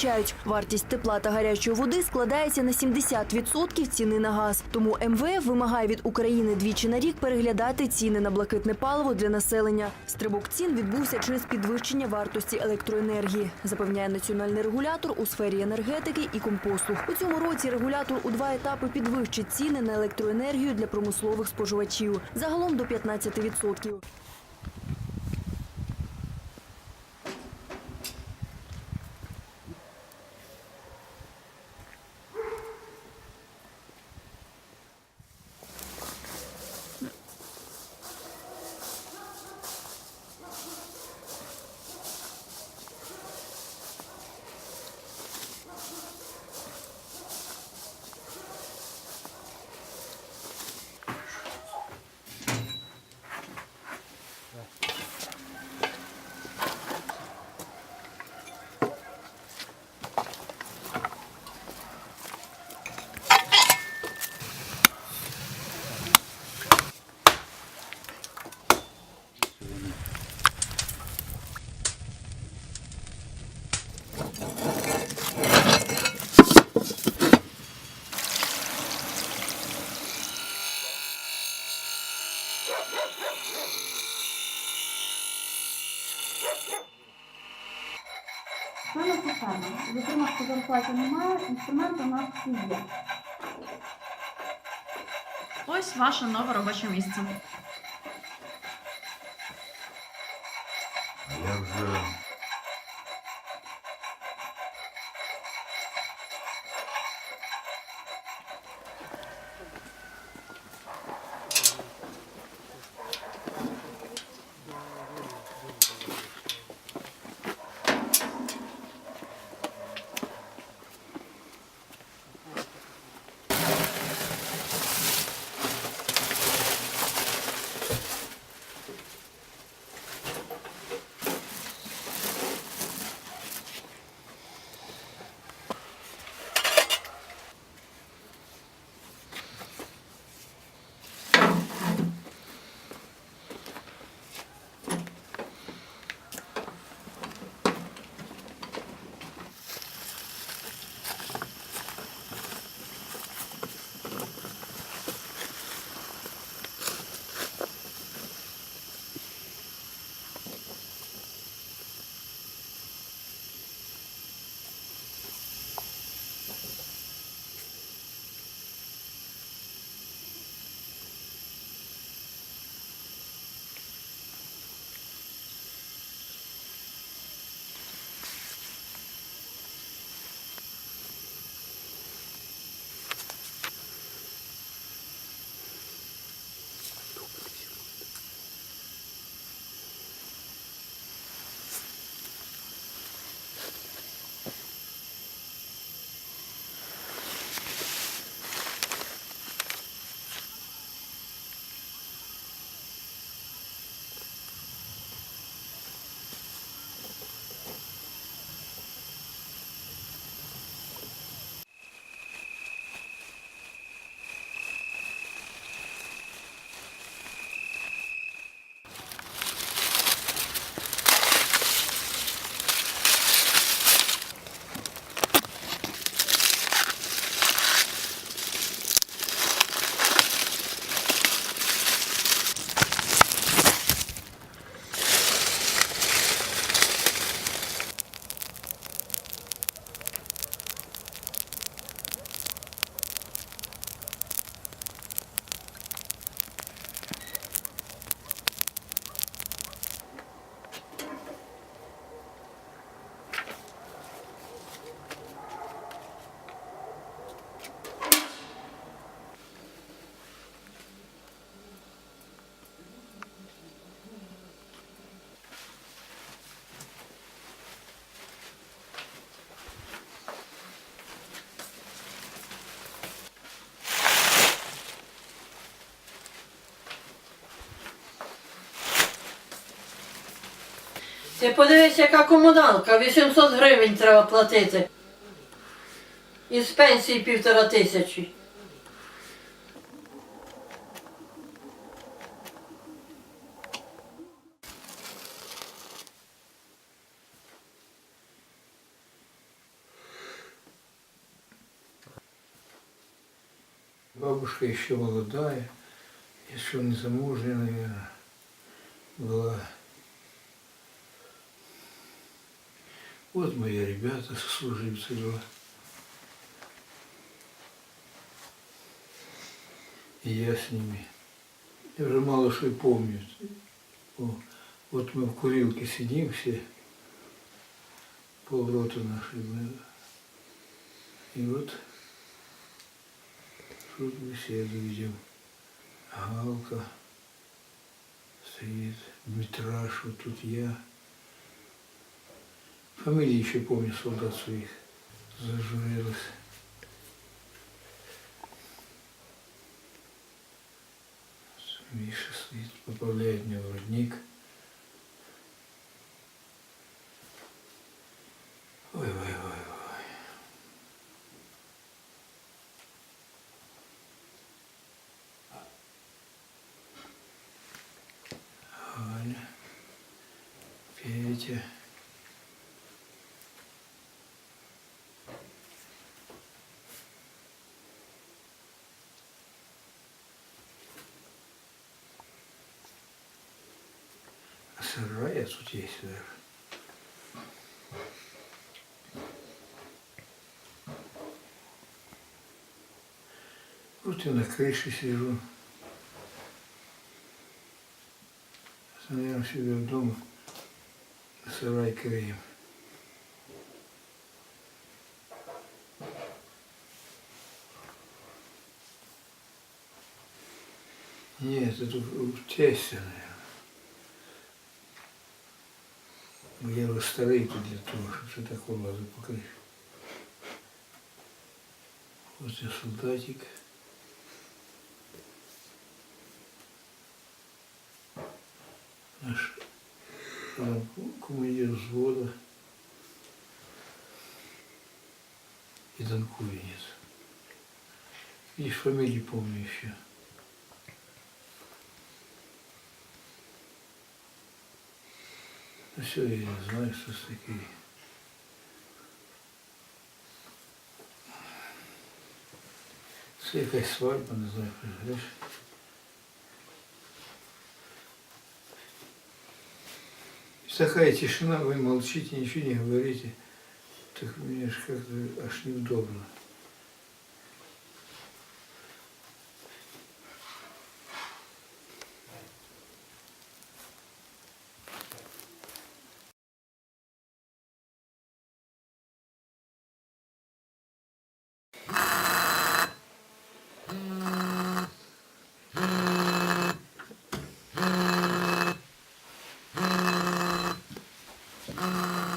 Відзначають, вартість тепла та гарячої води складається на 70% ціни на газ. Тому МВФ вимагає від України двічі на рік переглядати ціни на блакитне паливо для населення. Стрибок цін відбувся через підвищення вартості електроенергії, запевняє національний регулятор у сфері енергетики і компослуг. У цьому році регулятор у два етапи підвищить ціни на електроенергію для промислових споживачів загалом до 15%. Що не писано? Затримок по зарплаті немає, інструмент у нас всі є. Ось ваше нове робоче місце. Ти подивись, яка комуналка, 800 гривень треба платити. Із пенсії півтора тисячі. Бабушка ще молодая, якщо не замужняя, наверное, была. Вот мои ребята, сослуживцы два. И я с ними. Я уже мало что и помню. Вот мы в курилке сидим все, полрота было. И вот тут беседу ведем. Галка стоит, Дмитраш, вот тут я. Фамилии еще помню солдат своих. Зажурилась. Миша стоит, поправляет мне воротник. Ой, ой, ой, ой. Аня, Петя. Сырая тут есть даже. Вот и на крыше сижу. Наверное, себе дома сарай крием. Нет, это в тесте, наверное. Я его старый тут для того, чтобы все такое лазу по крыше. Вот я солдатик. Наш командир взвода и танкуинец. Видишь, фамилии помню еще. Все, я не знаю, что с такие. Це свадьба, не знаю? И Такая тишина, вы молчите, ничего не говорите. Так мне ж как-то аж неудобно. Música